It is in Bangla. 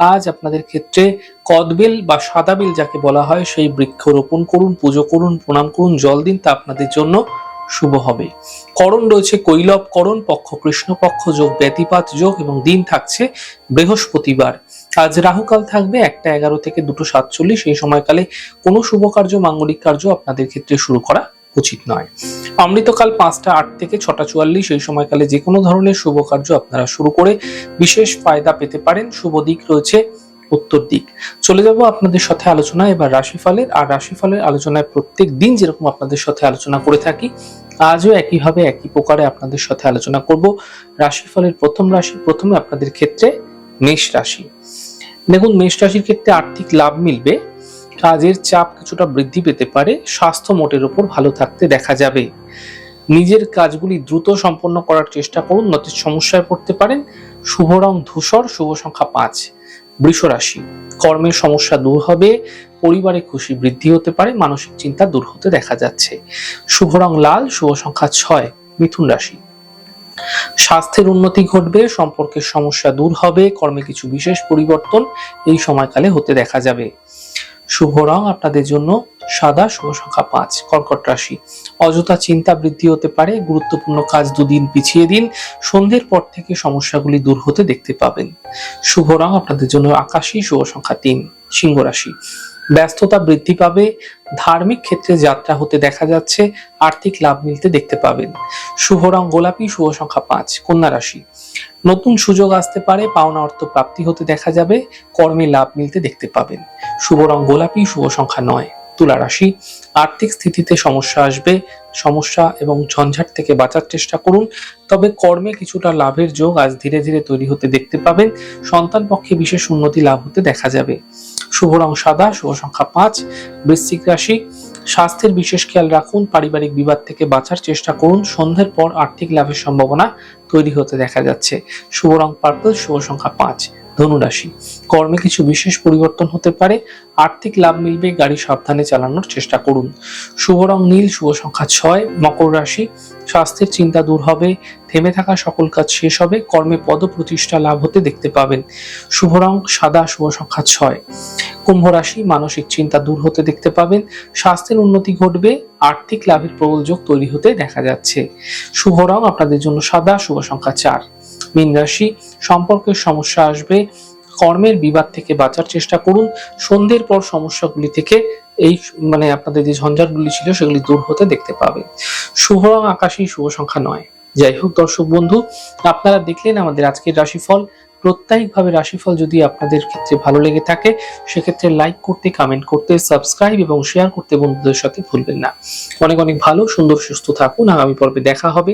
আজ আপনাদের ক্ষেত্রে কদবেল বা সাদা বেল যাকে বলা হয়, সেই বৃক্ষ রোপণ করুন, পুজো করুন, প্রণাম করুন, জল দিন, তা আপনাদের জন্য শুভ হবে। করণ রয়েছে কৈলব করণ, পক্ষ কৃষ্ণপক্ষ যোগ ব্যতিপাত, যোগ এবং দিন থাকছে বৃহস্পতিবার। আজ রাহুকাল থাকবে একটা এগারো থেকে দুটো সাতচল্লিশ, এই সময়কালে কোনো শুভ কার্য, মাঙ্গলিক কার্য আপনাদের ক্ষেত্রে শুরু করা উচিত নয়। অমৃতকাল পাঁচটা আট থেকে ছটা চুয়াল্লিশ এই সময়কালে যে কোনো ধরনের শুভ কার্য আপনারা শুরু করে বিশেষ ফায়দা পেতে পারেন। শুভ দিক রয়েছে উত্তর দিক। চলে যাব আপনাদের সাথে আলোচনা এবার রাশিফলের, আর রাশিফলের আলোচনায় প্রত্যেক দিন যেরকম আপনাদের সাথে আলোচনা করে থাকি, আজও একইভাবে একই প্রকারে আপনাদের সাথে আলোচনা করব। রাশিফলের প্রথম রাশি, প্রথমে আপনাদের ক্ষেত্রে মেষ রাশি। দেখুন, মেষ রাশির ক্ষেত্রে আর্থিক লাভ মিলবে। কাজের চাপ কিছুটা বৃদ্ধি পেতে পারে, স্বাস্থ্য মোটের ওপর ভালো থাকতে দেখা যাবে। নিজের কাজগুলি দ্রুত সম্পন্ন করার চেষ্টা করুন, নয়তো সমস্যায় পড়তে পারেন। শুভ রং ধূসর, শুভ সংখ্যা পাঁচ। বৃষ রাশি কর্মের সমস্যা দূর হবে, পরিবারে খুশি বৃদ্ধি হতে পারে, মানসিক চিন্তা দূর হতে দেখা যাচ্ছে। শুভ রং লাল, শুভ সংখ্যা ছয়, মিথুন রাশি। স্বাস্থ্যের উন্নতি ঘটবে, সম্পর্কের সমস্যা দূর হবে, কর্মে কিছু বিশেষ পরিবর্তন এই সময়কালে হতে দেখা যাবে। শুভ রং আপনাদের জন্য সাদা শুভ সংখ্যা পাঁচ। কর্কট রাশি। অযথা চিন্তা বৃদ্ধি হতে পারে। গুরুত্বপূর্ণ কাজ দুদিন পিছিয়ে দিন। সন্ধ্যের পর থেকে সমস্যাগুলি দূর হতে দেখতে পাবেন। শুভ রং আপনাদের জন্য আকাশী শুভ সংখ্যা তিন, সিংহ রাশি। ব্যস্ততা বৃদ্ধি পাবে। ধার্মিক ক্ষেত্রে যাত্রা হতে দেখা যাচ্ছে। আর্থিক লাভ মিলতে দেখতে পাবেন। শুভ রং গোলাপি, শুভ সংখ্যা পাঁচ, কন্যা রাশি। নতুন সুযোগ আসতে পারে। পাওনা অর্থ প্রাপ্তি হতে দেখা যাবে। কর্মে লাভ মিলতে দেখতে পাবেন। শুভ রং গোলাপি, শুভ সংখ্যা নয়। তুলা রাশি, আর্থিক স্থিতিতে সমস্যা আসবে, সমস্যা এবং ঝঞ্ঝাট থেকে বাঁচার চেষ্টা করুন। তবে কর্মে কিছুটা লাভের যোগ আজ ধীরে ধীরে তৈরি হতে দেখতে পাবেন। সন্তান পক্ষে বিশেষ উন্নতি লাভ হতে দেখা যাবে। শুভ রং সাদা, শুভ সংখ্যা পাঁচ। বৃশ্চিক রাশি, স্বাস্থ্যের বিশেষ খেয়াল রাখুন, পারিবারিক বিবাদ থেকে বাঁচার চেষ্টা করুন। সন্ধ্যের পর আর্থিক লাভের সম্ভাবনা তৈরি হতে দেখা যাচ্ছে। শুভ রং পার্পল, শুভ সংখ্যা পাঁচ। ধনুরাশি। কর্মে কিছু বিশেষ পরিবর্তন হতে পারে। আর্থিক লাভ মিলবে, গাড়ি সাবধানে চালানোর চেষ্টা করুন। শুভ রং নীল, শুভ সংখ্যা ছয়, মকর রাশি। স্বাস্থ্যের চিন্তা দূর হবে, থেমে থাকা সকল কাজ শেষ হবে, কর্মে পদ প্রতিষ্ঠা লাভ হতে দেখতে পাবেন। শুভ রং সাদা, শুভ সংখ্যা ছয়। কুম্ভ রাশি, মানসিক চিন্তা দূর হতে দেখতে পাবেন। স্বাস্থ্যের উন্নতি ঘটবে, আর্থিক লাভের প্রবল যোগ তৈরি হতে দেখা যাচ্ছে। শুভ রং আপনাদের জন্য সাদা, শুভ সংখ্যা চার। মীন রাশি, সম্পর্কের সমস্যা আসবে, কর্মের বিবাদ থেকে বাঁচার চেষ্টা করুন, সন্ধ্যের পর সমস্যাগুলি থেকে এই মানে আপনাদের যে ঝঞ্ঝাটগুলি ছিল সেগুলি দূর হতে দেখতে পাবেন শুভ রং আকাশী শুভ সংখ্যা নয়। যাই হোক দর্শক বন্ধু, আপনারা দেখলেন আমাদের আজকের রাশিফল। প্রত্যায়িকভাবে রাশিফল যদি আপনাদের ক্ষেত্রে ভালো লেগে থাকে, সেক্ষেত্রে লাইক করতে কমেন্ট করতে সাবস্ক্রাইব এবং শেয়ার করতে বন্ধুদের সাথে ভুলবেন না। অনেক অনেক ভালো, সুন্দর, সুস্থ থাকুন। আগামী পর্বে দেখা হবে।